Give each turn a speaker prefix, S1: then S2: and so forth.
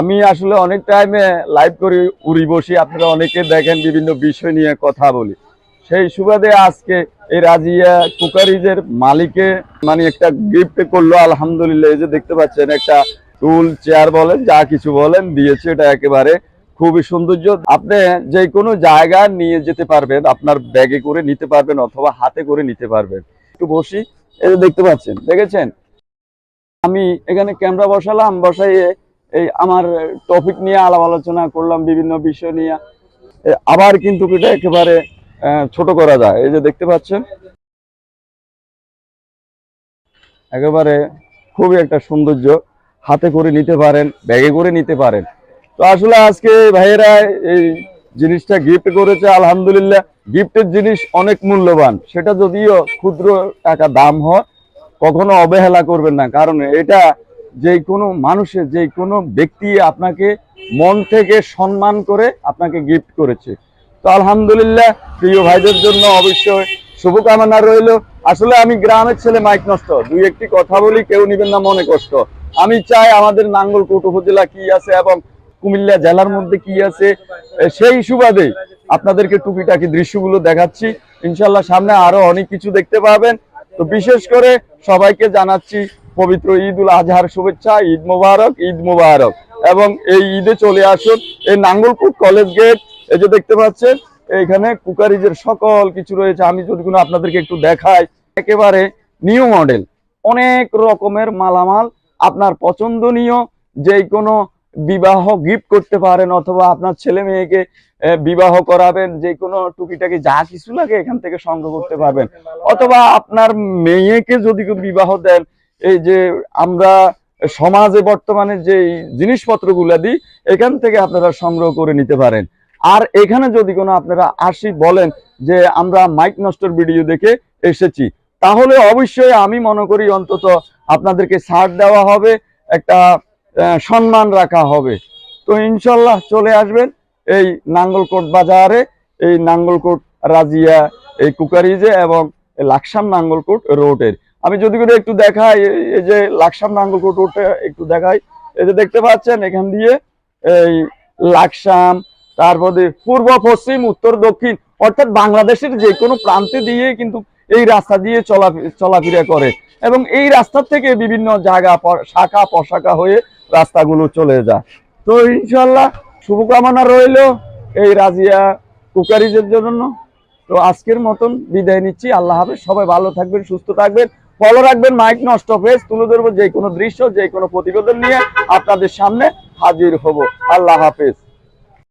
S1: আমি আসলে অনেক টাইমে লাইভ করি, উড়ি বসি। আপনারা অনেকে দেখেন বিভিন্ন বিষয় নিয়ে কথা বলি। সেই সুবাদে আজকে এই রাজিয়া কুকারিজের মালিকে মানে একটা গিফট করল, আলহামদুলিল্লাহ। এই যে দেখতে পাচ্ছেন, একটা টুল চেয়ার বলেন, যা কিছু বলেন, দিয়েছে। এটা একেবারে খুবই সৌন্দর্য। আপনি যে কোনো জায়গায় নিয়ে যেতে পারবেন, আপনার ব্যাগে করে নিতে পারবেন অথবা হাতে করে নিতে পারবেন। একটু বসি। এই দেখতে পাচ্ছেন, দেখেছেন? আমি এখানে ক্যামেরা বসালাম, বসাইয়ে এই আমার টপিক নিয়ে আলাপ আলোচনা করলাম, বিভিন্ন বিষয় নিয়ে। আবার কিন্তু এটা একেবারে ছোট করা যায়। এই যে দেখতে পাচ্ছেন, একেবারে খুবই একটা সৌন্দর্য। হাতে করে নিতে পারেন, ব্যাগে করে নিতে পারেন। তো আসলে আজকে ভাইয়েরা এই জিনিসটা গিফট করেছে, আলহামদুলিল্লাহ। গিফটের জিনিস অনেক মূল্যবান। সেটা যদিও ক্ষুদ্র টাকা দাম হয়, কখনো অবহেলা করবেন না। কারণ এটা যে কোনো মানুষের যে কোনো ব্যক্তি আপনাকে মন থেকে সম্মান করে আপনাকে গিফট করেছে। তো আলহামদুলিল্লাহ, প্রিয় ভাইদের জন্য অবশ্যই শুভকামনা রইল। আসলে আমি গ্রামের ছেলে মাইক নষ্ট। দুই একটি কথা বলি, কেউ নিবেন না মনে কষ্ট। আমি চাই আমাদের নাঙ্গলকোট উপজেলা কি আছে এবং কুমিল্লা জেলার মধ্যে কি আছে সেই সুবাদে আপনাদেরকে টুকিটাকি দৃশ্যগুলো দেখাচ্ছি। ইনশাল্লাহ সামনে আরও অনেক কিছু দেখতে পাবেন। তো বিশেষ করে সবাইকে জানাচ্ছি পবিত্র ঈদ উল আজহার শুভেচ্ছা, ঈদ মোবারক ঈদ মোবারক। এবং এই ঈদে চলে আসুন, এই নাঙ্গলকোট কলেজ গেট, এই যে দেখতে পাচ্ছেন, এইখানে কুকারিজের সকল কিছু রয়েছে। আমি যদি কোনো আপনাদেরকে একটু দেখাই, একেবারে নিউ মডেল অনেক রকমের মালামাল আপনার পছন্দনীয় যে কোনো বিবাহ গিফট করতে পারেন, অথবা আপনার ছেলে মেয়েকে বিবাহ করাবেন যে কোনো টুকিটাকি যা কিছু লাগে এখান থেকে সংগ্রহ করতে পারবেন। অথবা আপনার মেয়েকে যদি বিবাহ দেন এই যে আমরা সমাজে বর্তমানে যে জিনিসপত্রগুলা দিই, এখান থেকে আপনারা সংগ্রহ করে নিতে পারেন। আর এখানে যদি কোনো আপনারা আসি বলেন যে আমরা মাইক নষ্টর ভিডিও দেখে এসেছি, তাহলে অবশ্যই আমি মনে করি অন্তত আপনাদেরকে ছাড় দেওয়া হবে, একটা সম্মান রাখা হবে। তো ইনশাল্লাহ চলে আসবেন এই নাঙ্গলকোট বাজারে, এই নাঙ্গলকোট রাজিয়া, এই কুকারিজে এবং লাকসাম নাঙ্গলকোট রোডের। আমি যদি করে একটু দেখাই, এই- যে লাকসাম নাঙ্গলকোট রোডটা একটু দেখাই, এই যে দেখতে পাচ্ছেন এখান দিয়ে এই লাকসাম, তারপরে পূর্ব, পশ্চিম, উত্তর, দক্ষিণ, অর্থাৎ বাংলাদেশের যে কোনো প্রান্তে দিয়ে কিন্তু এই রাস্তা দিয়ে চলা, চলাফেরা করে। এবং এই রাস্তা থেকে বিভিন্ন জায়গা শাখা, পশাখা হয়ে রাস্তাগুলো চলে যায়। তো ইনশাল্লাহ শুভকামনা রইল এই রাজিয়া কুকারিজের জন্য। তো আজকের মতন বিদায় নিচ্ছি। আল্লাহ হাফেজ। সবাই ভালো থাকবেন, সুস্থ থাকবেন। ফলো রাখবেন মাইক নষ্ট ফেস তুলে ধরবো যে কোনো দৃশ্য, যে কোনো প্রতিবেদন নিয়ে আপনাদের সামনে হাজির হব। আল্লাহ হাফেজ।